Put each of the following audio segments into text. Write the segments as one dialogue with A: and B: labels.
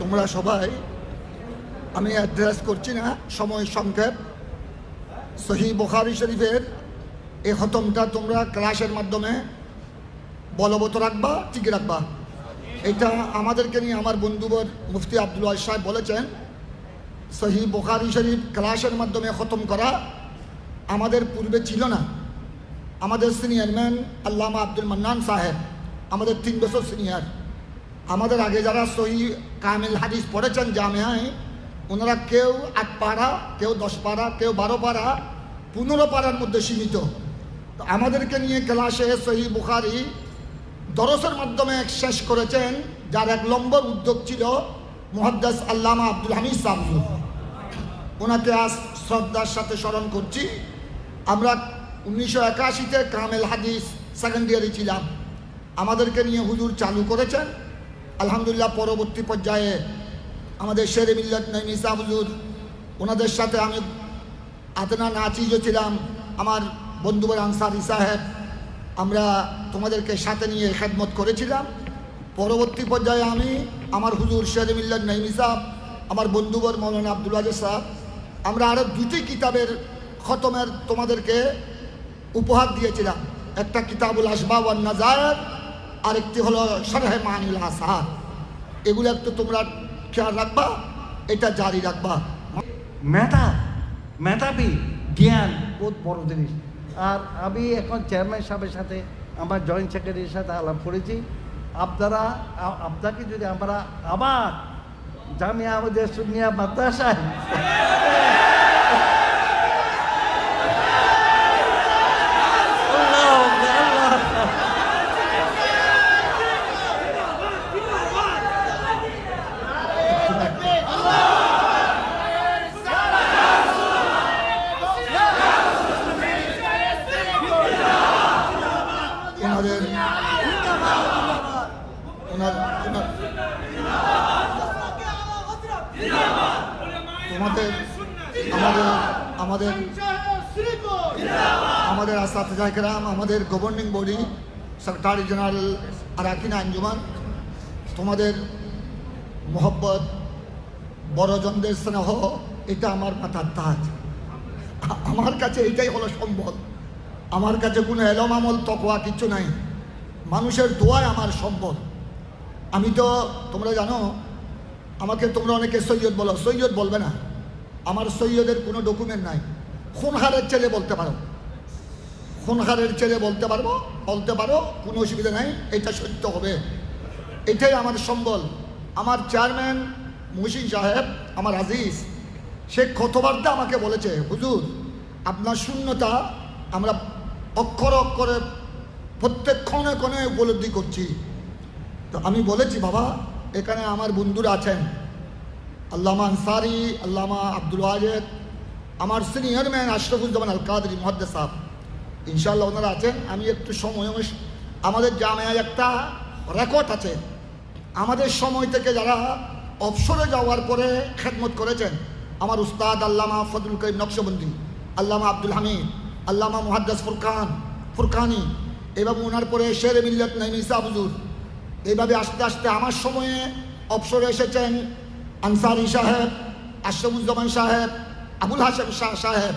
A: তোমরা সবাই আমি অ্যাড্রেস করছি না সময় সংক্ষেপ। সহি বোখারি শরীফের এই খতমটা তোমরা ক্লাসের মাধ্যমে বলবৎ রাখবা ঠিক রাখবা। এটা আমাদেরকে নিয়ে আমার বন্ধুবর মুফতি আব্দুল সাহেব বলেছেন সহি বোখারি শরীফ ক্লাসের মাধ্যমে খতম করা আমাদের পূর্বে ছিল না। আমাদের সিনিয়র ম্যান আল্লামা আব্দুল মান্নান সাহেব, আমাদের তিন বছর সিনিয়র। আমাদের আগে যারা সহি কামিল হাদিস পড়েছেন জামেয়ায়, ওনারা কেউ আট পাড়া, কেউ দশ পাড়া, কেউ বারো পাড়া, পনেরো পাড়ার মধ্যে সীমিত। তো আমাদেরকে নিয়ে ক্লাসে সহি বুখারি দরসের মাধ্যমে শেষ করেছেন, যার এক নম্বর উদ্যোগ ছিল মুহাদ্দাস আল্লামা আব্দুল হামিদ সাবজু ওনাকে আজ শ্রদ্ধার সাথে স্মরণ করছি। আমরা উনিশশো একাশিতে কামেল হাদিস সেকেন্ড ইয়ারে ছিলাম। আমাদেরকে নিয়ে হুজুর চালু করেছেন। আলহামদুলিল্লাহ পরবর্তী পর্যায়ে আমাদের শেরে মিল্লত নৈমিসা হুজুর, ওনাদের সাথে আমি আতনা নাচিজও ছিলাম। আমার বন্ধুবর আনসারি সাহেব, আমরা তোমাদেরকে সাথে নিয়ে খেদমত করেছিলাম। পরবর্তী পর্যায়ে আমি আমার হুজুর শেরে মিল্লত নৈমি সাহেব, আমার বন্ধুবর মৌলানা আব্দুল আজের সাহেব, আমরা আরও দুটি কিতাবের খতমের তোমাদেরকে উপহার দিয়েছিলাম। একটা কিতাবুল আসবাব নাজার আরেকটি হলো সরহে মানিল আসার। এগুলো একটু তোমরা খেয়াল রাখবা, এটা জারি রাখবা।
B: মেধা, মেধাবী, জ্ঞান, বহুত বড় জিনিস। আর আমি এখন চেয়ারম্যান সাহেবের সাথে আমার জয়েন্ট সেক্রেটারির সাথে আলাপ করেছি। আপনারা আপনাকে যদি আমরা আবার জামিয়া আমাদের সুনিয়া মাদ্রাসায় আল্লাহ, আল্লাহ।
A: ওনাদের ওনার ওনার তোমাদের, আমাদের আমাদের আমাদের আসাদাম আমাদের গভর্নিং বডি সেক্রেটারি জেনারেল আরাকিন আঞ্জুমান, তোমাদের মোহব্বত, বড়জনদের স্নেহ, এটা আমার মাথার তাজ। আমার কাছে এটাই হলো সম্বল। আমার কাছে কোনো এলম আমল তকোয়া কিছু নাই। মানুষের দোয়ায় আমার সম্পদ। আমি তো, তোমরা জানো, আমাকে তোমরা অনেকে সৈয়দ বলো, সৈয়দ বলবে না। আমার সৈয়দের কোনো ডকুমেন্ট নাই। খুনহারের ছেলে বলতে পারো? খুনহারের ছেলে বলতে পারব? বলতে পারো, কোনো অসুবিধা নাই, এটা সত্য হবে। এটাই আমার সম্বল। আমার চেয়ারম্যান মুহসিন সাহেব, আমার আজিজ, সে কতবার্তা আমাকে বলেছে, হুজুর, আপনার শূন্যতা, আমরা অক্ষর অক্ষরে প্রত্যেক ক্ষণে ক্ষণে উপলব্ধি করছি। তো আমি বলেছি, বাবা, এখানে আমার বন্ধুরা আছেন। আল্লামা আনসারি, আল্লামা আব্দুল ওয়াজেদ, আমার সিনিয়র ম্যান আশরফুজ্জামান আল কাদরি মহাদ্দে সাহ ইনশাল্লাহ ওনারা আছেন। আমি একটু সময় আমাদের জামায় একটা রেকর্ড আছে। আমাদের সময় থেকে যারা অবসরে যাওয়ার পরে খেদমত করেছেন, আমার উস্তাদ আল্লামা ফজলুল করিম নকশবন্দি, আল্লামা আব্দুল হামিদ, আল্লামা মুহাদ্দাস ফুরকান, ফুরকানি এবং ওনার পরে শের মিল্লত নাইমিসা হুজুর এইভাবে আস্তে আস্তে আমার সময়ে অবসরে এসেছেন আনসারি সাহেব, আশরফুজ্জামান সাহেব, আবুল হাসেম শাহ সাহেব।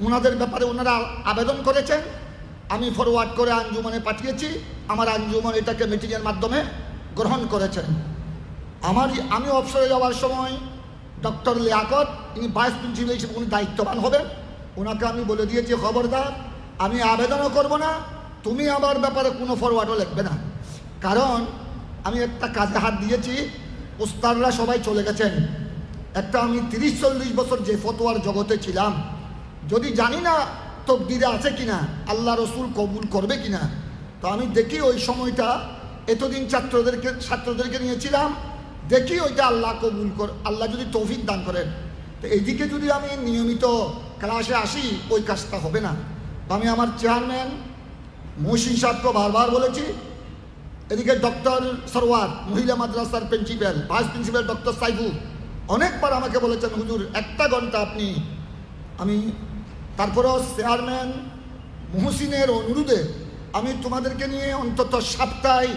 A: ওনাদের ব্যাপারে ওনারা আবেদন করেছেন। আমি ফরওয়ার্ড করে আঞ্জুমানে পাঠিয়েছি। আমার আঞ্জুমান এটাকে মিটিংয়ের মাধ্যমে গ্রহণ করেছেন। আমার আমি অবসরে যাওয়ার সময় ডক্টর লিয়াকত, ইনি ভাইস প্রিন্সিপাল হিসেবে উনি দায়িত্ববান হবেন। ওনাকে আমি বলে দিয়েছি, খবরদার আমি আবেদনও করব না। তুমি আমার ব্যাপারে কোনো ফরওয়ার্ডও লিখবে না। কারণ আমি একটা কাজে হাত দিয়েছি, উস্তাদরা সবাই চলে গেছেন। একটা আমি তিরিশ চল্লিশ বছর যে ফতোয়ার জগতে ছিলাম, যদি জানি না তকদিরে আছে কিনা, আল্লাহ রসুল কবুল করবে কিনা, তো আমি দেখি ওই সময়টা এতদিন ছাত্রদেরকে ছাত্রদেরকে নিয়েছিলাম, দেখি ওইটা আল্লাহ কবুল কর, আল্লাহ যদি তৌফিক দান করেন। তো এইদিকে যদি আমি নিয়মিত ক্লাসে আসি, ওই কাজটা হবে না। আমি আমার চেয়ারম্যান মহসিন সাহেবকে বারবার বলেছি, এদিকে ডক্টর সরওয়ার, মহিলা মাদ্রাসার principal vice principal doctor Saifu, অনেকবার আমাকে বলেছেন, হুজুর, একটা ঘণ্টা আপনি, আমি, তারপরেও চেয়ারম্যান মহসিনের অনুরোধে আমি তোমাদেরকে নিয়ে অন্তত সপ্তাহে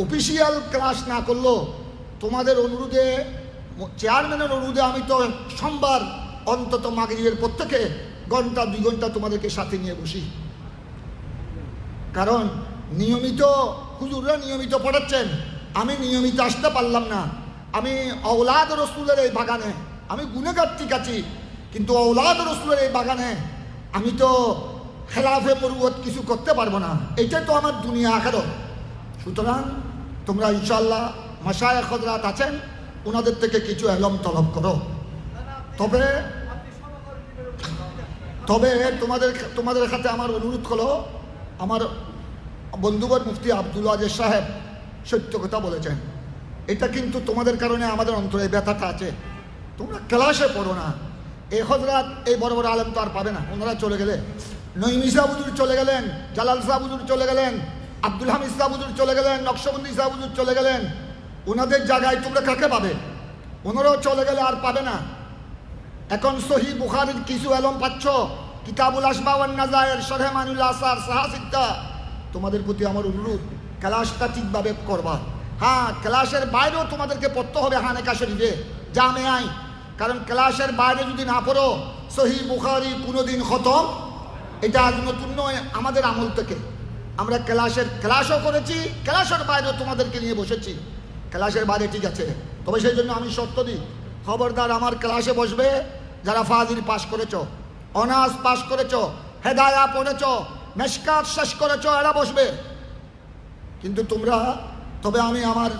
A: অফিসিয়াল ক্লাস না করলেও তোমাদের অনুরোধে চেয়ারম্যানের অনুরোধে আমি তো সোমবার অন্তত মাগরিবের প্রত্যেকে ঘণ্টা, দুই ঘণ্টা তোমাদেরকে সাথে নিয়ে বসি। কারণ নিয়মিত, হুজুররা নিয়মিত পড়াচ্ছেন। আমি নিয়মিত আসতে পারলাম না। আমি অওলাদ রসুলের এই বাগানে, আমি গুনেগার ঠিক আছি, কিন্তু অওলাদ রসুলের এই বাগানে আমি তো খেলাফে মরুবত কিছু করতে পারব না। এটাই তো আমার দুনিয়া আখেরো সুতরাং তোমরা ইনশাল্লাহ মাসায় খদরাত আছেন, ওনাদের থেকে কিছু এলম তলব করো। তবে তবে তোমাদের তোমাদের সাথে আমার অনুরোধ হলো, আমার বন্ধুবর মুফতি আব্দুল আজের সাহেব সত্য কথা বলেছেন। এটা কিন্তু তোমাদের কারণে আমাদের অন্তরে ব্যথাটা আছে। তোমরা ক্লাসে পড়ো না। এ হজরাত এই বড় বড় আলেম তো আর পাবে না। ওনারা চলে গেলে। নইমি সাহুদুর চলে গেলেন, জালাল সাহুদুর চলে গেলেন, আব্দুল হামিদ সাহুদুর চলে গেলেন, নকশবন্দি সাহুদুর চলে গেলেন। ওনাদের জায়গায় তোমরা কাকে পাবে? ওনারাও চলে গেলে আর পাবে না। এখন সহি বুখারির কিছু এলম পাচ্ছ? কিতাবুল আসবাওয়ান নাজায়ের শরহে মানুল আসার সাহাসিকটা তোমাদের প্রতি আমার অনুরোধ, ক্লাসটা ঠিকভাবে করবা। হ্যাঁ ক্লাসের বাইরেও তোমাদেরকে পড়তে হবে হানেকা শরীফে জামে আই কারণ ক্লাসের বাইরে যদি না পড়ো, সহি বুখারি কোনোদিন খতম। এটা আজ নতুন নয়, আমাদের আমল থেকে। আমরা ক্লাসের, ক্লাসও করেছি, ক্লাসের বাইরেও তোমাদেরকে নিয়ে বসেছি। ক্লাসের বাইরে ঠিক আছে। তবে সেই জন্য আমি সত্য দিই খবরদার আমার ক্লাসে বসবে, যারা ফাজিল পাস করেছ, অনার্স পাস করেছ, হেদায়া পড়েছ, মেশকাত শেষ করেছ, এরা বসবে। কিন্তু তোমরা, তবে আমি আমার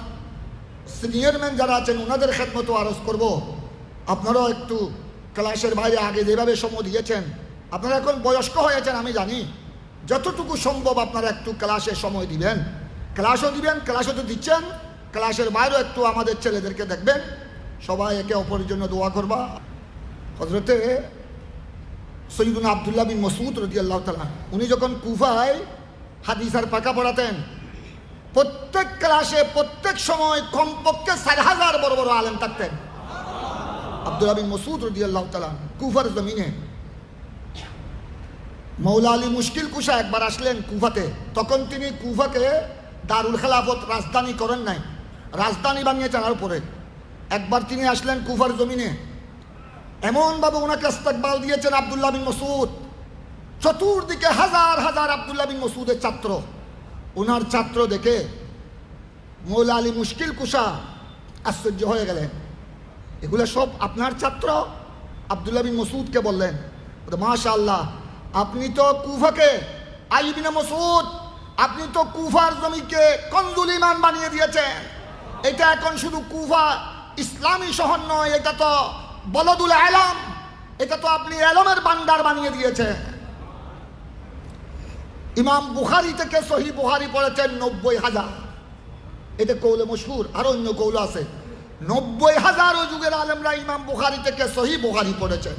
A: সিনিয়র ম্যান যারা আছেন, ওনাদের খেদমতো আরজ করব। আপনারাও একটু ক্লাসের বাইরে আগে যেভাবে সময় দিয়েছেন, আপনারা এখন বয়স্ক হয়েছেন, আমি জানি। যতটুকু সম্ভব আপনারা একটু ক্লাসে সময় দিবেন। ক্লাসও দিবেন, ক্লাসও তো দিচ্ছেন, ক্লাসের বাইরেও একটু আমাদের ছেলেদেরকে দেখবেন। সবাই একে অপরের জন্য দোয়া করবা। হজরতে সৈয়দুল আবদুল্লাহ বিন মসুদ রদি আল্লাহ তালা উনি যখন কুফায় হাদিস আর পাকা পড়াতেন, প্রত্যেক ক্লাসে প্রত্যেক সময় কমপক্ষে চার হাজার বড় বড় আলেম থাকতেন। আব্দুল্লাহ বিন মসুদ রদি আল্লাহ তালা কুফার জমিনে। মৌলা আলী মুশকিল কুশা একবার আসলেন কুফাতে, তখন তিনি কুফাকে দারুল খেলাফত রাজধানী করেন নাই। রাজধানী বানিয়েছেন আর পরে একবার তিনি আসলেন কুফার জমিনে। এমনভাবে ওনাকে ইস্তেকবাল দিয়েছেন আবদুল্লাহ বিন মসুদ চতুর্দিকে হাজার হাজার আবদুল্লাহ বিন মসুদের ছাত্র। ওনার ছাত্র দেখে মৌলা আলী মুশকিল কুষা আশ্চর্য হয়ে গেলেন। এগুলো সব আপনার ছাত্র? আবদুল্লাহ বিন মসুদকে বললেন মাশা আল্লাহ আপনি তো কুফাকে আইবিনে মসুদ আপনি তো কুফার জমিকে কন্দুল ইমান বানিয়ে দিয়েছেন। এটা এখন শুধু কুফা ইসলামী শহর নয়, এটা তো বলদুল আলম, এটা তো আপনি আলমের বান্ডার বানিয়ে দিয়েছে ইমাম বুখারি থেকে সহি বুখারি পড়েছেন নব্বই হাজার। এটা কৌলে মশহুর, আর অন্য কৌল আছে। নব্বই হাজার ও যুগের আলেমরা ইমাম বুখারি থেকে সহি বুহারি পড়েছেন।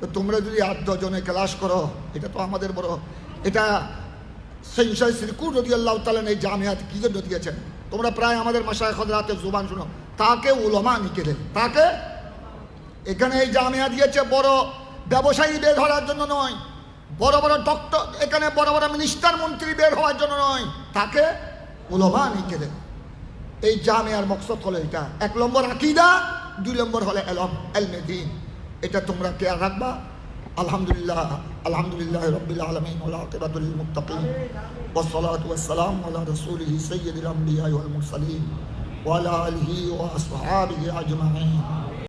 A: তো তোমরা যদি আট দশজনে ক্লাস করো, এটা তো আমাদের বড়, এটা সেনসাই সিরকুর যদি আল্লাহ তালেন এই জামিয়াত কি জন্য দিয়েছেন? তোমরা প্রায় আমাদের মাসায় খদরাতে জুবান শুনো। তাকে উলমা নিকেলেন তাকে? এখানে এই জামিয়া দিয়েছে বড় ব্যবসায়ী বের হওয়ার জন্য নয়। বড় বড় ডক্টর এখানে বড় বড় মিনিস্টার মন্ত্রী বের হওয়ার জন্য নয়। তাকে উলমা নিকেলেন এই জামিয়ার মকসদ হলো এটা। এক নম্বর আকিদা, দুই নম্বর হলো এলম, এলমে দিন। এটা তোমরা কেয়ার রাখবা। আলহামদুলিল্লাহ আলহামদুলিল্লাহ রবিল আলমিন মুতাকিম ওসলাত ওসালাম আল্লাহ রসুল সৈয়দ রামবিয়া وعلى آله وأصحابه أجمعين.